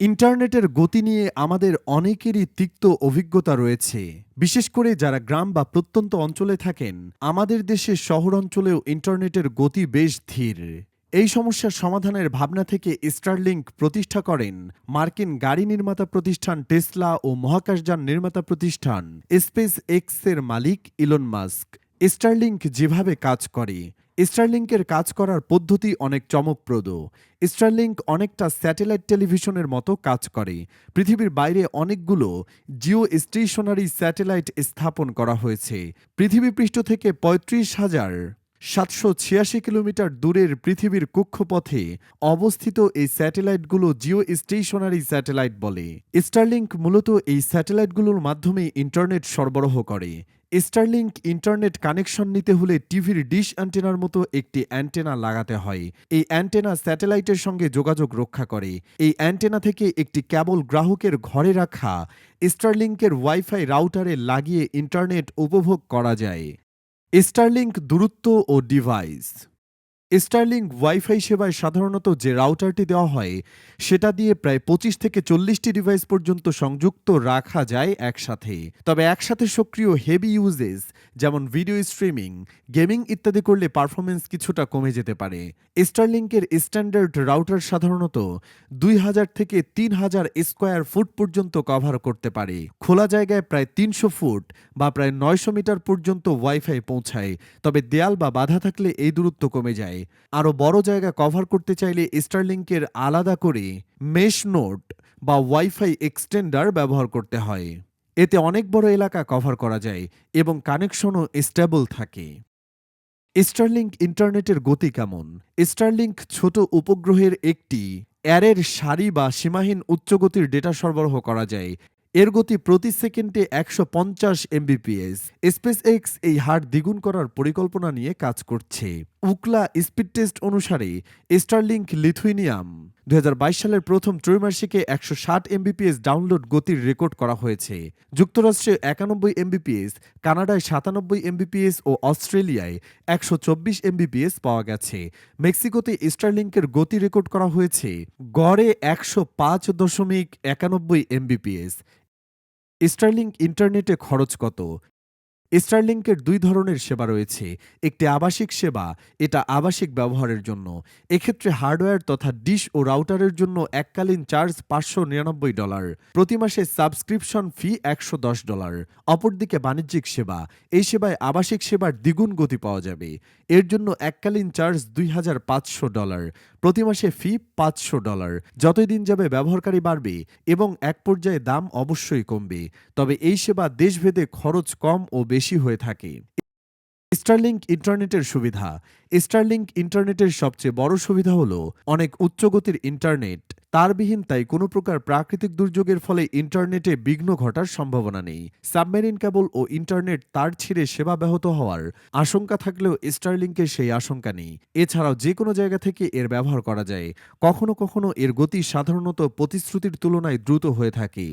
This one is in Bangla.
ইন্টারনেটের গতি নিয়ে আমাদের অনেকেরই তিক্ত অভিজ্ঞতা রয়েছে। বিশেষ করে যারা গ্রাম বা প্রত্যন্ত অঞ্চলে থাকেন, আমাদের দেশের শহর অঞ্চলেও ইন্টারনেটের গতি বেশ ধীর। এই সমস্যার সমাধানের ভাবনা থেকে স্টারলিংক প্রতিষ্ঠা করেন মার্কিন গাড়ি নির্মাতা প্রতিষ্ঠান টেসলা ও মহাকাশযান নির্মাতা প্রতিষ্ঠান স্পেস এক্সের মালিক ইলন মাস্ক। স্টারলিংক যেভাবে কাজ করে স্টারলিংকের কাজ করার পদ্ধতি অনেক চমকপ্রদ। স্টারলিংক অনেকটা স্যাটেলাইট টেলিভিশনের মতো কাজ করে। পৃথিবীর বাইরে অনেকগুলো জিও স্টেশনারি স্যাটেলাইট স্থাপন করা হয়েছে। পৃথিবী পৃষ্ঠ থেকে পঁয়ত্রিশ হাজার সাতশো ছিয়াশি কিলোমিটার দূরের পৃথিবীর কক্ষপথে অবস্থিত এই স্যাটেলাইটগুলো জিও স্টেশনারি স্যাটেলাইট বলে। স্টারলিংক মূলত এই স্যাটেলাইটগুলোর মাধ্যমে ইন্টারনেট সরবরাহ করে। স্টারলিংক ইন্টারনেট কানেকশন নিতে হলে টিভির ডিশ অ্যান্টেনার মতো একটি অ্যান্টেনা লাগাতে হয়। এই অ্যান্টেনা স্যাটেলাইটের সঙ্গে যোগাযোগ রক্ষা করে। এই অ্যান্টেনা থেকে একটি কেবল গ্রাহকের ঘরে রাখা স্টারলিংকের ওয়াইফাই রাউটারে লাগিয়ে ইন্টারনেট উপভোগ করা যায়। স্টারলিংক দূরত্ব ও ডিভাইস স্টারলিংক ওয়াইফাই সেবায় সাধারণত যে রাউটারটি দেওয়া হয়, সেটা দিয়ে প্রায় পঁচিশ থেকে চল্লিশটি ডিভাইস পর্যন্ত সংযুক্ত রাখা যায় একসাথে। তবে একসাথে সক্রিয় হেভি ইউজেস যেমন ভিডিও স্ট্রিমিং গেমিং ইত্যাদি করলে পারফরমেন্স কিছুটা কমে যেতে পারে। স্টারলিংকের স্ট্যান্ডার্ড রাউটার সাধারণত দুই হাজার থেকে তিন হাজার স্কোয়ার ফুট পর্যন্ত কভার করতে পারে। খোলা জায়গায় প্রায় তিনশো ফুট বা প্রায় নয়শো মিটার পর্যন্ত ওয়াইফাই পৌঁছায়, তবে দেয়াল বা বাধা থাকলে এই দূরত্ব কমে যায়। আরও বড় জায়গা কভার করতে চাইলে স্টারলিংকের আলাদা করে মেশ নোট বা ওয়াইফাই এক্সটেন্ডার ব্যবহার করতে হয়। এতে অনেক বড় এলাকা কভার করা যায় এবং কানেকশনও স্টেবল থাকে। স্টারলিংক ইন্টারনেটের গতি কেমন? স্টারলিংক ছোট উপগ্রহের একটি, অ্যারের সারি বা সীমাহীন উচ্চগতির ডেটা সরবরাহ করা যায়। এর গতি প্রতি সেকেন্ডে একশো পঞ্চাশ এমবিপিএস স্পেস এক্স এই হার দ্বিগুণ করার পরিকল্পনা নিয়ে কাজ করছে। উকলা স্পিড টেস্ট অনুসারে স্টারলিংক লিথুইনিয়াম। দুই হাজার বাইশ সালের প্রথম ত্রৈমাসিকে একশো ষাট এমবিপিএস ডাউনলোড গতির রেকর্ড করা হয়েছে। যুক্তরাষ্ট্রে একানব্বই এমবিপিএস, কানাডায় সাতানব্বই এমবিপিএস ও অস্ট্রেলিয়ায় একশো চব্বিশ এমবিপিএস পাওয়া গেছে। মেক্সিকোতে স্টারলিংকের গতি রেকর্ড করা হয়েছে। গড়ে একশো পাঁচ দশমিক একানব্বই এমবিপিএস। স্টারলিংক ইন্টারনেটে খরচ কত? স্টারলিংকের দুই ধরনের সেবা রয়েছে। একটি আবাসিক সেবা, এটা আবাসিক ব্যবহারের জন্য। এক্ষেত্রে হার্ডওয়্যার তথা ডিশ ও রাউটারের জন্য এককালীন চার্জ পাঁচশো নিরানব্বই ডলার। প্রতি মাসে সাবস্ক্রিপশন ফি একশো দশ ডলার। অপরদিকে বাণিজ্যিক সেবা, এই সেবায় আবাসিক সেবার দ্বিগুণ গতি পাওয়া যাবে। এর জন্য এককালীন চার্জ দুই হাজার পাঁচশো ডলার। প্রতি মাসে ফি পাঁচশো ডলার। যতই দিন যাবে ব্যবহারকারী বাড়বে এবং এক পর্যায়ে দাম অবশ্যই কমবে। তবে এই সেবা দেশভেদে খরচ কম ও বেশি হয়ে থাকে। স্টারলিংক ইন্টারনেটের সুবিধা। স্টারলিংক ইন্টারনেটের সবচেয়ে বড় সুবিধা হলো, অনেক উচ্চগতির ইন্টারনেট তারবিহীন তাই কোনো প্রকার প্রাকৃতিক দুর্যোগের ফলে ইন্টারনেটে বিঘ্ন ঘটার সম্ভাবনা নেই। সাবমেরিন কেবল ও ইন্টারনেট তার ছিঁড়ে সেবা ব্যাহত হওয়ার আশঙ্কা থাকলেও স্টারলিংকের সেই আশঙ্কা নেই। এছাড়াও যে কোনো জায়গা থেকে এর ব্যবহার করা যায়। কখনো কখনো এর গতি সাধারণত প্রতিশ্রুতির তুলনায় দ্রুত হয়ে থাকে।